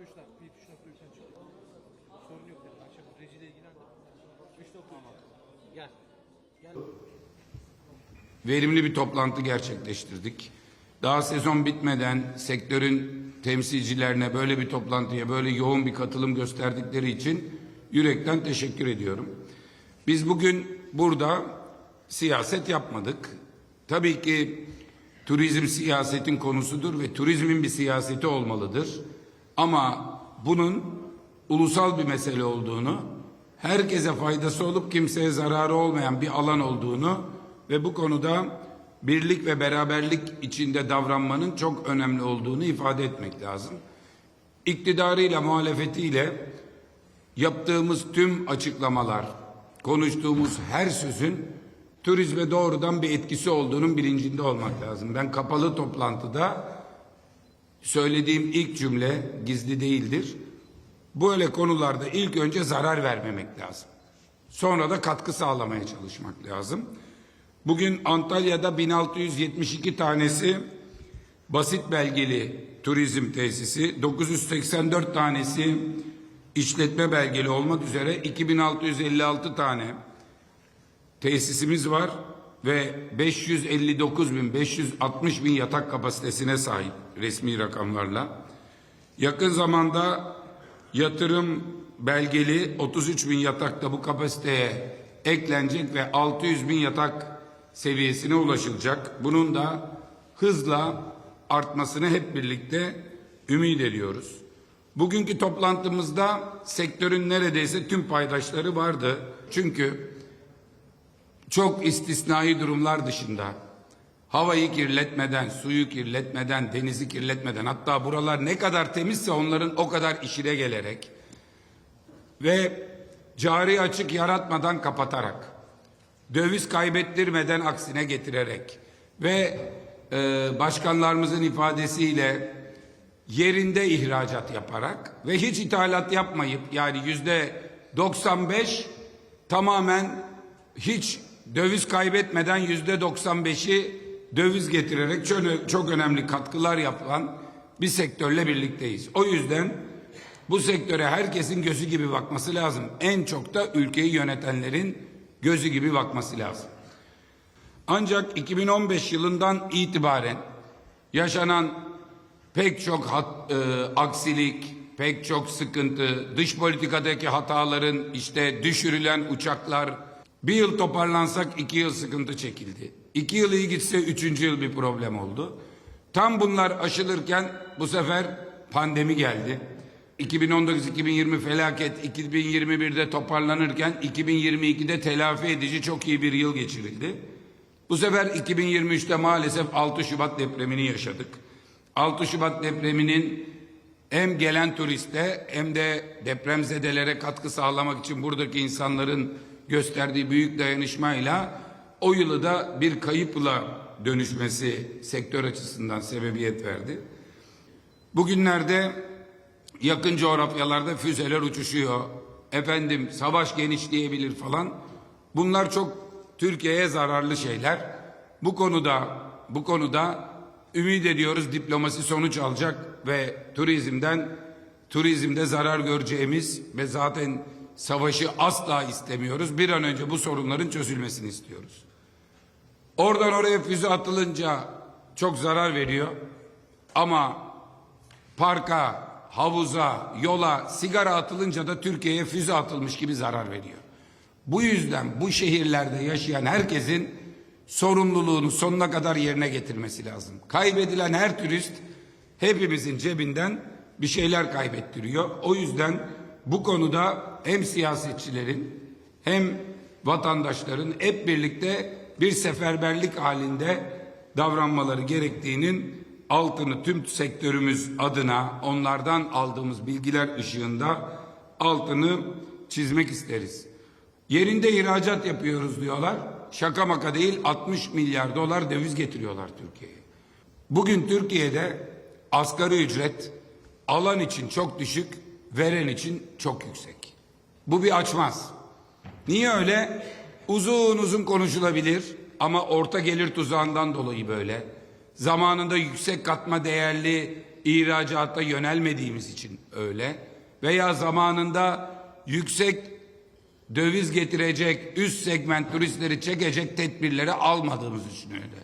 3'ten. Bir 3.3'ten çıktı. Sorun yok dedim. Akşam rejiyle ilgilendim. 3.3. Gel. Gel. verimli bir toplantı gerçekleştirdik. Daha sezon bitmeden sektörün temsilcilerine böyle bir toplantıya böyle yoğun bir katılım gösterdikleri için yürekten teşekkür ediyorum. Biz bugün burada siyaset yapmadık. Tabii ki turizm siyasetin konusudur ve turizmin bir siyaseti olmalıdır. Ama bunun ulusal bir mesele olduğunu, herkese faydası olup kimseye zararı olmayan bir alan olduğunu ve bu konuda birlik ve beraberlik içinde davranmanın çok önemli olduğunu ifade etmek lazım. İktidarıyla muhalefetiyle yaptığımız tüm açıklamalar, konuştuğumuz her sözün turizme doğrudan bir etkisi olduğunun bilincinde olmak lazım. Ben kapalı toplantıda söylediğim ilk cümle gizli değildir. Böyle konularda ilk önce zarar vermemek lazım. Sonra da katkı sağlamaya çalışmak lazım. Bugün Antalya'da 1672 tanesi basit belgeli turizm tesisi, 984 tanesi işletme belgeli olmak üzere 2656 tane tesisimiz var ve 559 bin 560 bin yatak kapasitesine sahip resmi rakamlarla. Yakın zamanda yatırım belgeli 33 bin yatakta bu kapasiteye eklenecek ve 600 bin yatak seviyesine ulaşılacak. Bunun da hızla artmasını hep birlikte ümit ediyoruz. Bugünkü toplantımızda sektörün neredeyse tüm paydaşları vardı. Çünkü çok istisnai durumlar dışında havayı kirletmeden, suyu kirletmeden, denizi kirletmeden hatta buralar ne kadar temizse onların o kadar işine gelerek ve cari açık yaratmadan kapatarak döviz kaybettirmeden aksine getirerek ve e, başkanlarımızın ifadesiyle yerinde ihracat yaparak ve hiç ithalat yapmayıp yani yüzde 95 tamamen hiç döviz kaybetmeden yüzde 95'i döviz getirerek çok, önemli katkılar yapan bir sektörle birlikteyiz. O yüzden bu sektöre herkesin gözü gibi bakması lazım. En çok da ülkeyi yönetenlerin gözü gibi bakması lazım. Ancak 2015 yılından itibaren yaşanan pek çok hat, e, aksilik, pek çok sıkıntı, dış politikadaki hataların işte düşürülen uçaklar, bir yıl toparlansak iki yıl sıkıntı çekildi. İki yıl iyi gitse üçüncü yıl bir problem oldu. Tam bunlar aşılırken bu sefer pandemi geldi. 2019-2020 felaket, 2021'de toparlanırken 2022'de telafi edici çok iyi bir yıl geçirildi. Bu sefer 2023'te maalesef 6 Şubat depremini yaşadık. 6 Şubat depreminin hem gelen turiste hem de depremzedelere katkı sağlamak için buradaki insanların gösterdiği büyük dayanışmayla o yılı da bir kayıpla dönüşmesi sektör açısından sebebiyet verdi. Bugünlerde yakın coğrafyalarda füzeler uçuşuyor. Efendim savaş genişleyebilir falan. Bunlar çok Türkiye'ye zararlı şeyler. Bu konuda bu konuda ümit ediyoruz diplomasi sonuç alacak ve turizmden turizmde zarar göreceğimiz ve zaten savaşı asla istemiyoruz. Bir an önce bu sorunların çözülmesini istiyoruz. Oradan oraya füze atılınca çok zarar veriyor. Ama parka, havuza, yola sigara atılınca da Türkiye'ye füze atılmış gibi zarar veriyor. Bu yüzden bu şehirlerde yaşayan herkesin sorumluluğunu sonuna kadar yerine getirmesi lazım. Kaybedilen her turist hepimizin cebinden bir şeyler kaybettiriyor. O yüzden bu konuda hem siyasetçilerin hem vatandaşların hep birlikte bir seferberlik halinde davranmaları gerektiğinin altını tüm sektörümüz adına onlardan aldığımız bilgiler ışığında altını çizmek isteriz. Yerinde ihracat yapıyoruz diyorlar. Şaka maka değil 60 milyar dolar döviz getiriyorlar Türkiye'ye. Bugün Türkiye'de asgari ücret alan için çok düşük, veren için çok yüksek. Bu bir açmaz. Niye öyle? Uzun uzun konuşulabilir ama orta gelir tuzağından dolayı böyle. Zamanında yüksek katma değerli ihracata yönelmediğimiz için öyle veya zamanında yüksek döviz getirecek üst segment turistleri çekecek tedbirleri almadığımız için öyle.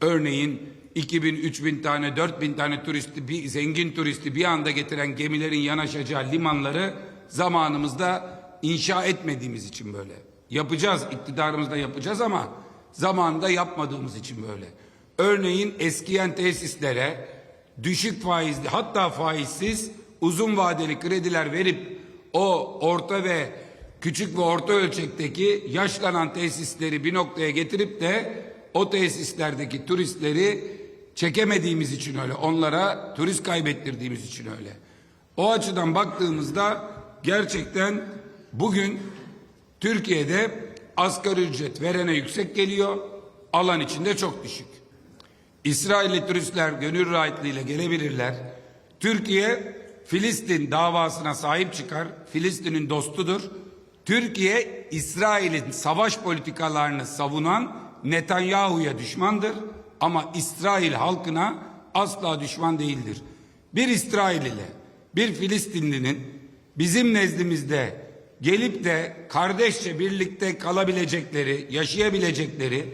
Örneğin 2000, 3000 tane, 4000 tane turisti, bir zengin turisti bir anda getiren gemilerin yanaşacağı limanları zamanımızda inşa etmediğimiz için böyle. Yapacağız, iktidarımızda yapacağız ama zamanında yapmadığımız için böyle. Örneğin eskiyen tesislere düşük faizli hatta faizsiz uzun vadeli krediler verip o orta ve küçük ve orta ölçekteki yaşlanan tesisleri bir noktaya getirip de o tesislerdeki turistleri çekemediğimiz için öyle. Onlara turist kaybettirdiğimiz için öyle. O açıdan baktığımızda gerçekten bugün Türkiye'de asgari ücret verene yüksek geliyor, alan içinde çok düşük. İsrailli turistler gönül rahatlığıyla gelebilirler. Türkiye Filistin davasına sahip çıkar. Filistin'in dostudur. Türkiye İsrail'in savaş politikalarını savunan Netanyahu'ya düşmandır ama İsrail halkına asla düşman değildir. Bir İsrailli bir Filistinlinin bizim nezdimizde gelip de kardeşçe birlikte kalabilecekleri, yaşayabilecekleri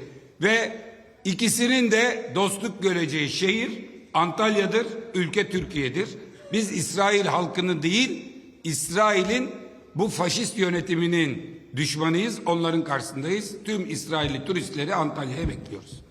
ve ikisinin de dostluk göreceği şehir Antalya'dır, ülke Türkiye'dir. Biz İsrail halkını değil, İsrail'in bu faşist yönetiminin düşmanıyız, onların karşısındayız. Tüm İsrailli turistleri Antalya'ya bekliyoruz.